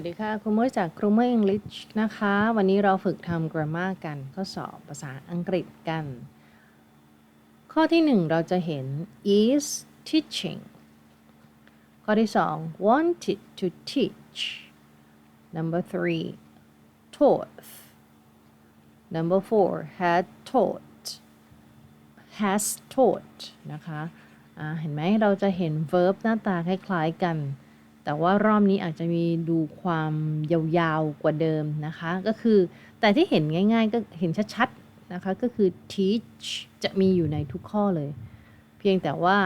วัสดีค่ะคุณมุ้ยจากครูมุ้ยอังกฤษนะคะ วันนี้เราฝึกทำ grammar กันข้อสอบภาษาอังกฤษกัน ข้อที่หนึ่งเราจะเห็น is teaching ข้อที่สอง wanted to teach number three taught number four had taught has taught นะคะ เห็นไหมเราจะเห็น verb หน้าตาคล้ายๆกัน แต่ว่ารอบนี้อาจจะมีดูความยาวๆกว่าเดิมนะคะ ก็คือแต่ที่เห็นง่าย ๆ ก็เห็นชัดๆนะคะ ก็คือ teach จะมีอยู่ในทุกข้อเลย เพียงแต่ว่า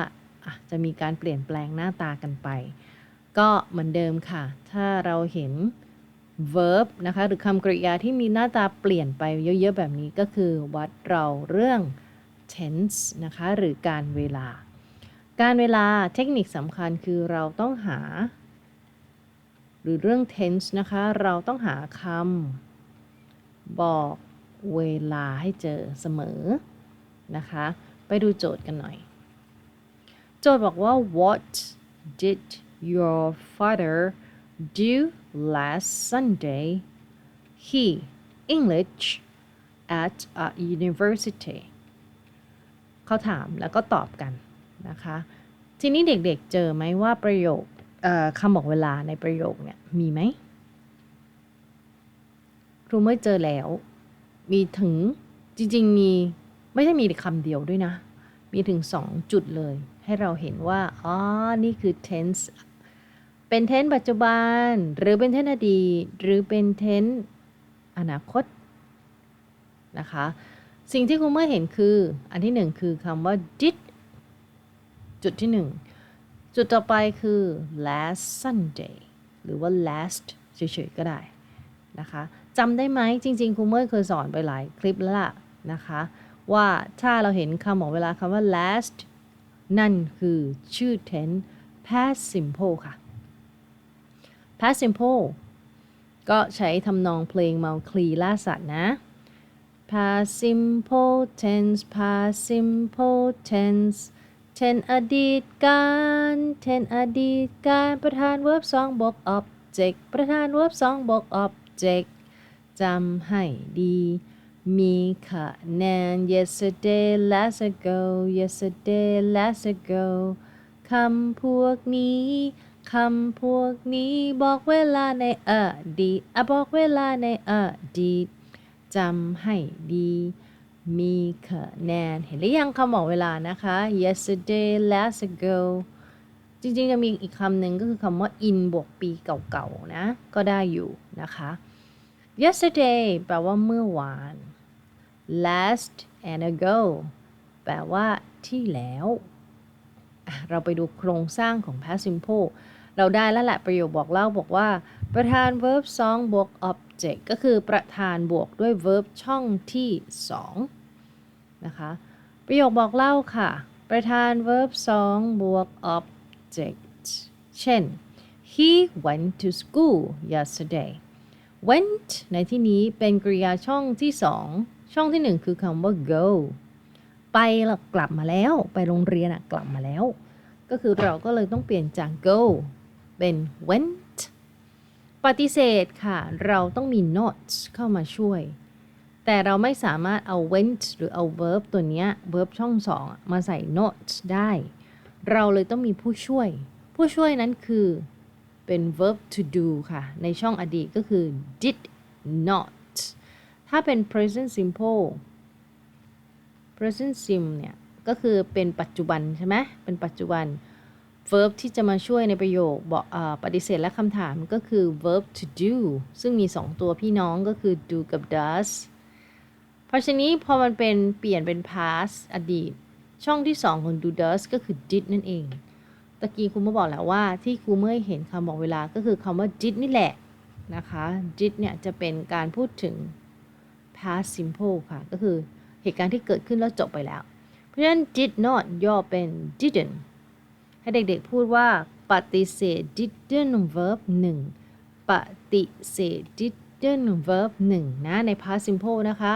จะมีการเปลี่ยนแปลงหน้าตากันไป ก็เหมือนเดิมค่ะ ถ้าเราเห็น verb นะคะ หรือคำกริยาที่มีหน้าตาเปลี่ยนไปเยอะๆ แบบนี้ก็คือวัดเราเรื่อง tense นะคะ หรือการเวลา การเวลาเทคนิคสำคัญคือเราต้องหา หรือเรื่อง tense นะคะ เราต้องหาคำบอกเวลาให้เจอเสมอนะคะ ไปดูโจทย์กันหน่อย โจทย์บอกว่า what did your father do last Sunday he English at a university เขาถามแล้วก็ตอบกันนะคะ ทีนี้เด็กๆเจอไหมว่าประโยค คำบอกเวลาในประโยคเนี่ยมีไหมครูไม่เจอแล้ว มีถึงจริง ๆ มีไม่ใช่มีคำเดียวด้วยนะ มีถึงสองจุดเลย ให้เราเห็นว่า อ๋อ นี่คือ tense เป็น tense ปัจจุบัน หรือเป็น tense อดีตหรือเป็น tense อนาคตนะคะ สิ่งที่คุณเมื่อเห็นคือ อันที่หนึ่งคือคำว่า did จุดที่หนึ่ง จุดต่อไปคือ last Sunday หรือว่า last เฉยๆก็ได้นะคะจำได้ไหมจริงๆครูเมื่อเคยสอนไปหลายคลิปแล้วล่ะนะคะ ว่าถ้าเราเห็นคำบอกเวลาคำว่า last นั่นคือชื่อ tense past simple ค่ะ past simple ก็ใช้ทำนองเพลงเมาคลีล่าสัตว์นะ past simple tense past simple tense ช่นอดีตการ เช่นอดีตการ ประธาน verb สองบวก object ประธาน verb สองบวก object จำให้ดี มีคะแนน yesterday last ago yesterday last ago คำพวกนี้ คำพวกนี้บอกเวลาในอดีตอะบอกเวลาในอดีตจำให้ดี มีคะแนน เห็นหรือยังคำบอกเวลานะคะ yesterday last ago จริงๆ จะมีอีกคำหนึ่งก็คือคำว่า in บวกปีเก่าๆ นะ ก็ได้อยู่นะคะ yesterday แปลว่าเมื่อวาน last and ago แปลว่าที่แล้ว เราไปดูโครงสร้างของ past simple เราได้แล้วแหละประโยคบอกเล่าบอกว่า ประธาน verb 2บวก object ก็คือประธานบวกด้วย verb ช่องที่ 2 นะคะ ประโยคบอกเล่าค่ะ ประธาน verb 2 บวก object เช่น he went to school yesterday went ในที่นี้เป็นกริยาช่องที่ 2 ช่องที่ 1 คือคำว่า go ไปแล้วกลับมาแล้ว ไปโรงเรียนอะกลับมาแล้ว ก็คือเราก็เลยต้องเปลี่ยนจาก go เป็น went ปฏิเสธค่ะ เราต้องมี not เข้ามาช่วย แต่เราไม่สามารถเอา went หรือเอา verb ตัวเนี้ย verb ช่องสองมาใส่ not ได้ เราเลยต้องมีผู้ช่วย ผู้ช่วยนั้นคือเป็น verb to do ค่ะ ในช่องอดีตก็คือ did not ถ้าเป็น present simple present sim เนี่ย ก็คือเป็นปัจจุบันใช่ไหมเป็นปัจจุบัน verb ที่จะมาช่วยในประโยคบอกปฏิเสธและคำถามก็คือ verb to do ซึ่งมี 2 ตัวพี่น้องก็คือ do กับ does เพราะฉะนี้พอมันเป็นเปลี่ยนเป็น past อดีต ช่องที่ 2 ของ do does ก็คือ did นั่นเอง ตะกี้ครูมาบอกแล้วว่าที่ครูเมื่อเห็นคำบอกเวลาก็คือคำว่า did นี่แหละนะคะ did เนี่ยจะเป็นการพูดถึง past simple ค่ะ ก็คือเหตุการณ์ที่เกิดขึ้นแล้วจบไปแล้ว เพราะฉะนั้น did not ย่อเป็น didn't ให้เด็กๆพูดว่าปฏิเสธ didn't verb 1 ปฏิเสธ didn't verb 1 นะ ใน past simple นะคะ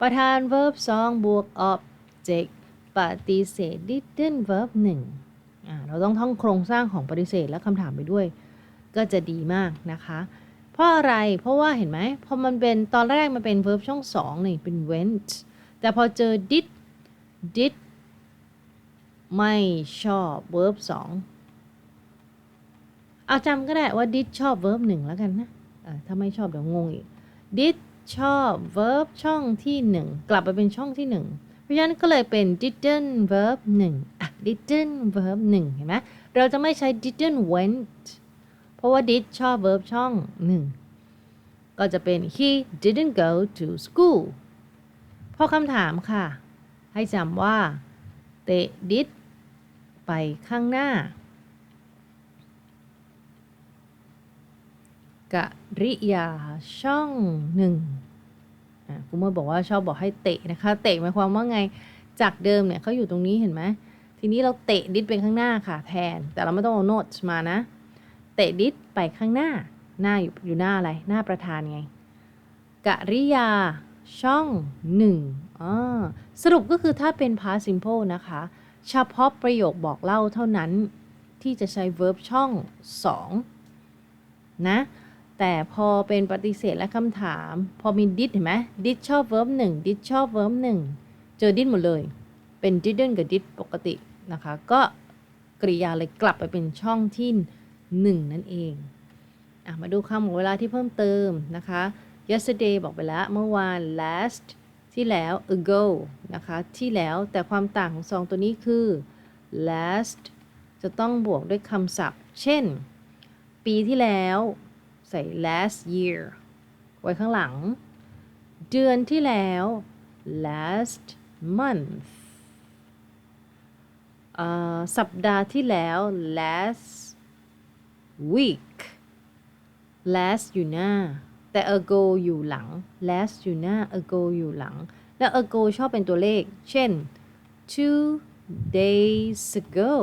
ประธาน verb 2 บวก object ปฏิเสธ didn't verb 1อ่าเราต้องท่องโครงสร้างของปฏิเสธและคำถามไปด้วย ก็จะดีมากนะคะ เพราะอะไร เพราะว่าเห็นไหม พอมันเป็นตอนแรกมันเป็น verb ช่องสองนี่เป็น went แต่พอเจอ did did ไม่ชอบ verb สองเอาจำก็ได้ว่า did ชอบ verb หนึ่งแล้วกันนะเออถ้าไม่ชอบเดี๋ยวงงอีก did ชอบ verb ช่องที่หนึ่งกลับไปเป็นช่องที่หนึ่งเพราะฉะนั้นก็เลยเป็น didn't verb หนึ่งอะ didn't verb หนึ่งเห็นไหมเราจะไม่ใช้ didn't went เพราะว่า did ชอบ verb ช่องหนึ่งก็จะเป็น he didn't go to school พอคำถามค่ะ ให้จำว่าเตะ did ไปข้างหน้ากริยาช่องหนึ่งคุณเมื่อบอกว่าชอบบอกให้เตะนะคะ เตะหมายความว่าไง จากเดิมเนี่ยเขาอยู่ตรงนี้เห็นไหม ทีนี้เราเตะดิสไปข้างหน้าค่ะแทน แต่เราไม่ต้องเอาโน้ตมานะ เตะดิสไปข้างหน้า หน้าอยู่อยู่หน้าอะไร หน้าประธานไง กริยาช่องหนึ่งอ่าสรุปก็คือถ้าเป็น past simple นะคะ เฉพาะประโยคบอกเล่าเท่านั้นที่จะใช้ verb ช่อง 2 นะ แต่พอเป็นปฏิเสธและคำถาม พอมี did เห็นไหม did ชอบ verb 1 did ชอบ verb 1 เจอ did หมดเลย เป็น didn't กับ did ปกตินะคะ ก็กริยาเลยกลับไปเป็นช่องที่ 1 นั่นเองอมาดูคำของเวลาที่เพิ่มเติมนะคะ yesterday บอกไปแล้วเมื่อวาน last ที่แล้ว ago นะคะ ที่แล้วแต่ความต่างของสองตัวนี้คือ last จะต้องบวกด้วยคำศัพท์ เช่น ปีที่แล้วใส่ last year ไว้ข้างหลัง เดือนที่แล้ว last month สัปดาห์ที่แล้ว last week last อยู่หน้า แต่ ago อยู่หลัง last อยู่หน้า ago อยู่หลัง แล้ว ago ชอบเป็นตัวเลข เช่น two days ago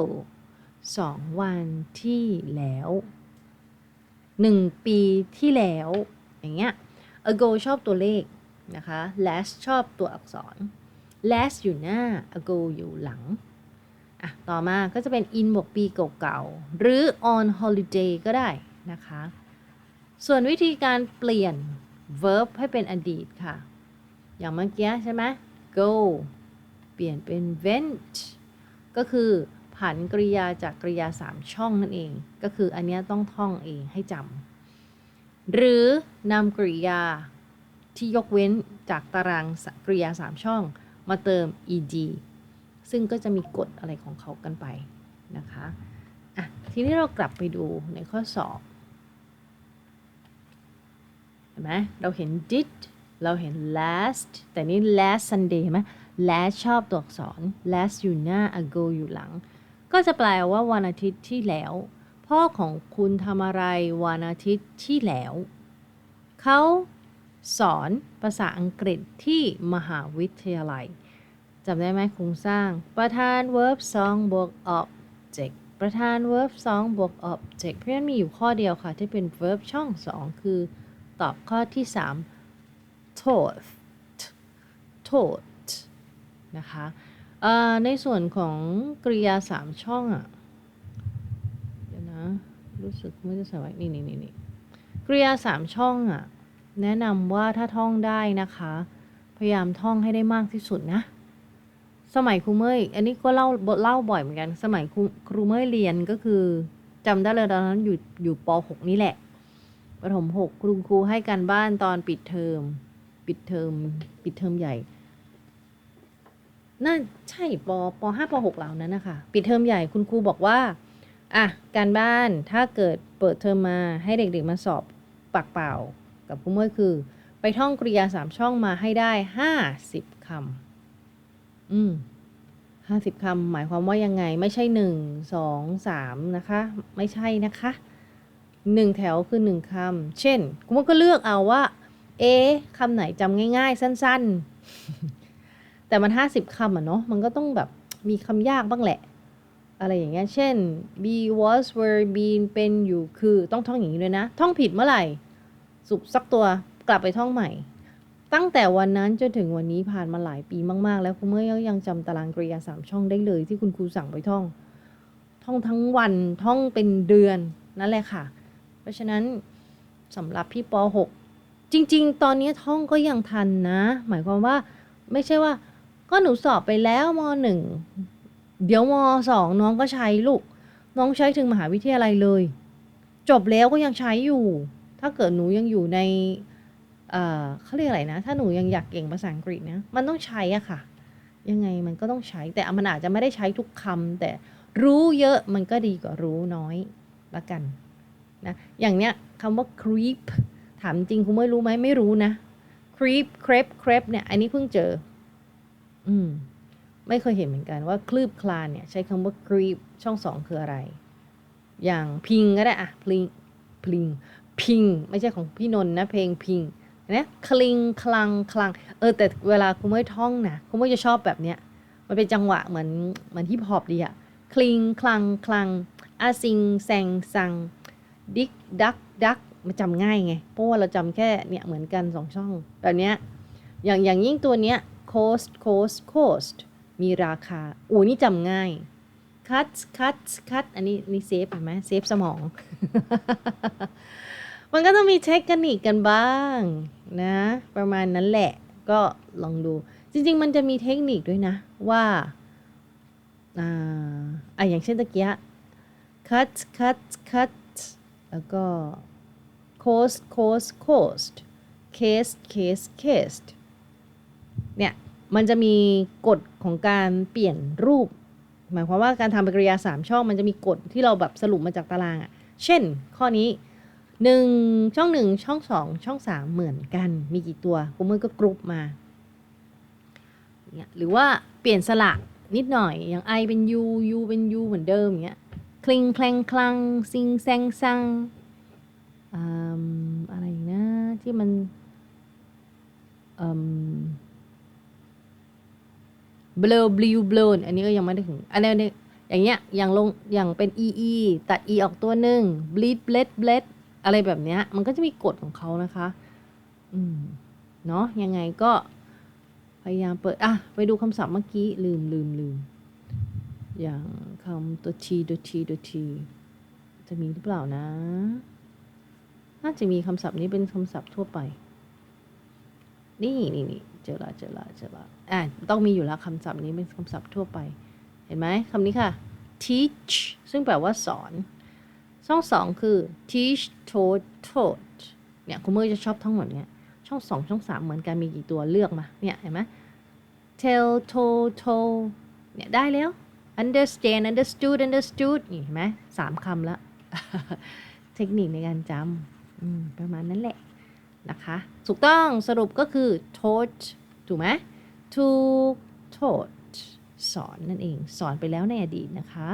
สองวันที่แล้วหนึ่งปีที่แล้ว อย่างเงี้ย ago ชอบตัวเลขนะคะ last ชอบตัวอักษร last อยู่หน้า ago อยู่หลังอะต่อมาก็จะเป็น in บวกปีเก่าๆหรือ on holiday ก็ได้นะคะ ส่วนวิธีการเปลี่ยน verb ให้เป็นอดีตค่ะ อย่างเมื่อกี้ใช่ไหม go เปลี่ยนเป็น went ก็คือผันกริยาจากกริยา 3 ช่องนั่นเอง ก็คืออันนี้ต้องท่องเองให้จำ หรือนำกริยาที่ยกเว้นจากตารางกริยา 3 ช่อง มาเติม ed ซึ่งก็จะมีกฎอะไรของเขากันไปนะคะ อะ ทีนี้เรากลับไปดูในข้อสอบ ห็นไหมเราเห็น did เราเห็น last แต่นี่ last Sunday เห็นไหม last ชอบตัวอักษร last อยู่หน้า ago อยู่หลัง ก็จะแปลว่าวันอาทิตย์ที่แล้ว พ่อของคุณทำอะไรวันอาทิตย์ที่แล้ว เขาสอนภาษาอังกฤษที่มหาวิทยาลัยจำได้ไหมโครงสร้าง ประธาน verb 2บวก object ประธาน verb 2บวก object เพราะฉะนั้นมีอยู่ข้อเดียวค่ะ ที่เป็น verb ช่อง 2 คือ ตอบข้อที่ 3 taught taught นะคะในส่วนของกริยา 3 ช่องอะเดี๋ยวนะ รู้สึกไม่ได้ใส่ไว้นี่นี่นี่นี่กริยา 3 ช่องอะแนะนำว่าถ้าท่องได้นะคะ พยายามท่องให้ได้มากที่สุดนะสมัยครูเมยอันนี้ก็เล่าเล่าบ่อยเหมือนกัน สมัยครูครูเมยเรียนก็คือจำได้เลยตอนนั้นอยู่อยู่ป .6 นี่แหละ ประถมหกครูครูให้การบ้านตอนปิดเทอม ปิดเทอม ปิดเทอมใหญ่ น่าใช่ปปห้าปหกเหล่านั้นนะคะปิดเทอมใหญ่คุณครูบอกว่าอะการบ้านถ้าเกิดเปิดเทอมมาให้เด็กๆมาสอบปากเปล่า กับครูเมยคือ ไปท่องกริยาสามช่องมาให้ได้ห้าสิบคำอืมห้าสิบคำหมายความว่ายังไงไม่ใช่หนึ่งสองสามนะคะ ไม่ใช่นะคะ หนึ่งแถวคือหนึ่งคำ เช่น คุณก็เลือกเอาว่า เอ๊คำไหนจำง่าย ๆ สั้น ๆ แต่มันห้าสิบคำอะเนาะ มันก็ต้องแบบมีคำยากบ้างแหละ อะไรอย่างเงี้ย เช่น be was were been เป็นอยู่คือต้องท่องอย่างนี้เลยนะ ท่องผิดเมื่อไหร่ สุบซักตัวกลับไปท่องใหม่ ตั้งแต่วันนั้นจนถึงวันนี้ผ่านมาหลายปีมากๆ แล้วคุณเมื่อยังจำตารางกริยาสามช่องได้เลยที่คุณครูสั่งไปท่อง ท่องทั้งวันท่องเป็นเดือนนั่นแหละค่ะ เพราะฉะนั้นสำหรับพี่ป .6 จริง ๆ ตอนนี้ท่องก็ยังทันนะ หมายความว่าไม่ใช่ว่า ก็หนูสอบไปแล้วม .1 เดี๋ยวม .2 น้องก็ใช้ลูก น้องใช้ถึงมหาวิทยาลัยเลย จบแล้วก็ยังใช้อยู่ ถ้าเกิดหนูยังอยู่ในเอ่อเขาเรียกอะไรนะ ถ้าหนูยังอยากเก่งภาษาอังกฤษนะมันต้องใช้อะค่ะ ยังไงมันก็ต้องใช้ แต่มันอาจจะไม่ได้ใช้ทุกคำแต่รู้เยอะมันก็ดีกว่ารู้น้อยละกัน นะอย่างเนี้ยคำว่า creep ถามจริงคุณไม่รู้ไหมไม่รู้นะ creep crep crep เนี่ยอันนี้เพิ่งเจอ อืมไม่เคยเห็นเหมือนกันว่าคลืบคลานเนี่ย ใช้คำว่า creep ช่องสองคืออะไร อย่างพิงก็ได้อะพลิงพลิงพิง ไม่ใช่ของพี่นนท์นะ เพลงพิงนะคลิงคลังคลัง เออแต่เวลาคุณไม่ท่องนะคุณไม่จะชอบแบบเนี้ยมันเป็นจังหวะเหมือนเหมือนฮิปฮอปดีอะคลิงคลังคลังอาซิงแซงซัง ดิกดักดักมันจำง่ายไง เพราะว่าเราจำแค่เนี่ยเหมือนกันสองช่องแบบเนี้ยอย่างอย่างยิ่งตัวเนี้ย cost cost cost มีราคาอูนี่จำง่าย cut cut cut อันนี้นี่เซฟเห็นไหมเซฟสมอง มันก็ต้องมีเทคนิคกันบ้างนะ ประมาณนั้นแหละ ก็ลองดู จริง ๆ มันจะมีเทคนิคด้วยนะ ว่าอ่าอะอย่างเช่นตะเกีย cut cut cut แล้วก็ cost cost cost case case case เนี่ย มันจะมีกฎของการเปลี่ยนรูป หมายความว่าการทำปฏิกิริยาสามช่อง มันจะมีกฎที่เราแบบสรุปมาจากตารางอะ่ะ เช่น ข้อนี้หนึ่งช่องหนึ่งช่องสองช่องสามเหมือนกัน มีกี่ตัวกูมือก็กรุ๊ปมาเนี่ยหรือว่าเปลี่ยนสระนิดหน่อย อย่าง I เป็น U U เป็น U เหมือนเดิมอย่างเงี้ย คลิงแคลงคลังซิงแซงซังอืมอะไรนะที่มันเบลบลิวเบลนอันนี้ก็ยังไม่ได้ถึงอันนี้เนี่ยอย่างเงี้ยอย่างลงอย่างเป็น EE ตัด E ออกตัวหนึ่ง bleed bled bled อะไรแบบเนี้ย มันก็จะมีกฎของเขานะคะ อืม เนาะยังไงก็พยายามเปิด อะ ไปดูคำศัพท์เมื่อกี้ ลืมลืมลืม อย่างคำตัวทีตัวทีตัวทีจะมีหรือเปล่านะ น่าจะมีคำศัพท์นี้เป็นคำศัพท์ทั่วไป นี่นี่นี่เจอละเจอละเจอละอะต้องมีอยู่แล้วคำศัพท์นี้เป็นคำศัพท์ทั่วไป เห็นไหมคำนี้ค่ะ teach ซึ่งแปลว่าสอนช่องสองคือ teach taught taught เนี่ยคุณเมื่อจะชอบทั้งหมดเนี่ยช่องสองช่องสามเหมือนกันมีกี่ตัวเลือกมาเนี่ยเห็นไหม tell told told เนี่ยได้แล้ว understand understood understood นี่เห็นไหมสามคำละ เทคนิคในการจำประมาณนั้นแหละนะคะถูกต้องสรุปก็คือ taught ถูกไหม to taught สอนนั่นเอง สอนไปแล้วในอดีตนะคะ